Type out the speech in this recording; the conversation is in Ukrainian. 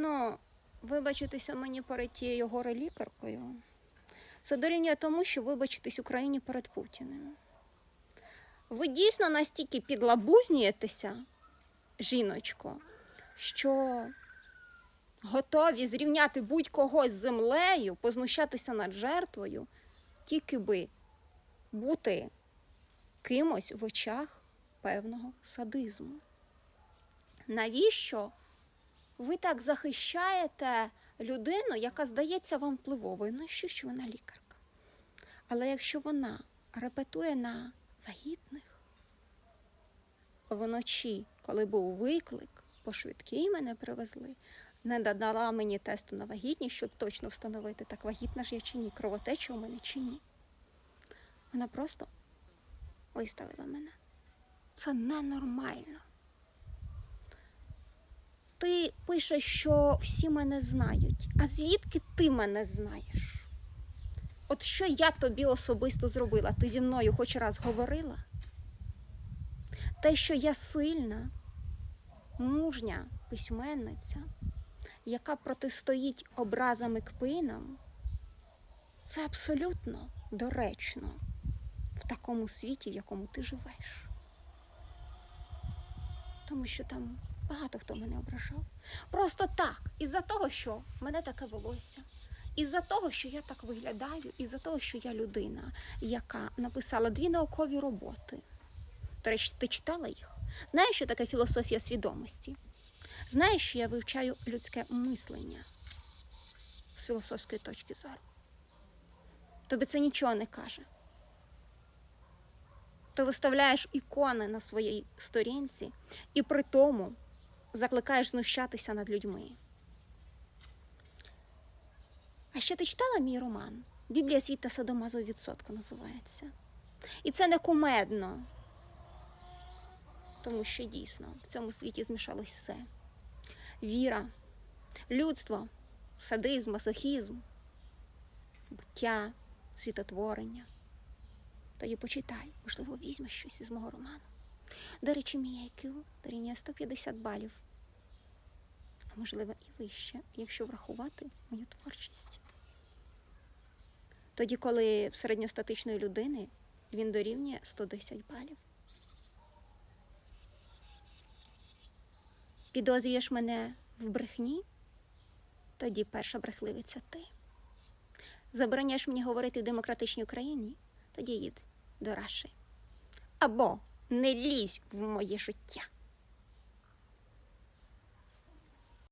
Ну, вибачитися мені перед тією горе лікаркою. Це дорівнює тому, що вибачитись Україні перед Путіним. Ви дійсно настільки підлабузнюєтеся, жіночко, що готові зрівняти будь-кого з землею, познущатися над жертвою, тільки би бути кимось в очах певного садизму. Навіщо ви так захищаєте людину, яка здається вам впливовою? Ну що, що вона лікарка? Але якщо вона репетує на вагітних, вночі, коли був виклик, по швидкій мене привезли, не додала мені тесту на вагітність, щоб точно встановити, так вагітна ж я чи ні, кровотеча у мене чи ні. Вона просто виставила мене. Це ненормально. Ти пишеш, що всі мене знають. А звідки ти мене знаєш? От що я тобі особисто зробила? Ти зі мною хоч раз говорила? Те, що я сильна, мужня письменниця, яка протистоїть образам і кпинам, це абсолютно доречно в такому світі, в якому ти живеш. Тому що там багато хто мене ображав. Просто так, із-за того, що мене таке волосся, із-за того, що я так виглядаю, із-за того, що я людина, яка написала дві наукові роботи. До речі, ти читала їх? Знаєш, що таке філософія свідомості? Знаєш, що я вивчаю людське мислення з філософської точки зору? Тобі це нічого не каже. Ти виставляєш ікони на своїй сторінці і при тому закликаєш знущатися над людьми. А ще ти читала мій роман? Біблія світ та садомазов відсотку називається. І це не кумедно, тому що дійсно в цьому світі змішалось все: віра, людство, садизм, масохізм, буття, світотворення. Тоді почитай, можливо, візьмеш щось із мого роману. До речі, мій IQ дорівнює 150 балів. Можливо, і вище, якщо врахувати мою творчість. Тоді, коли в середньостатичної людини він дорівнює 110 балів. Підозрюєш мене в брехні? Тоді перша брехливиця ти. Забороняєш мені говорити в демократичній Україні? Тоді їдь до Раші. Або не лізь в моє життя.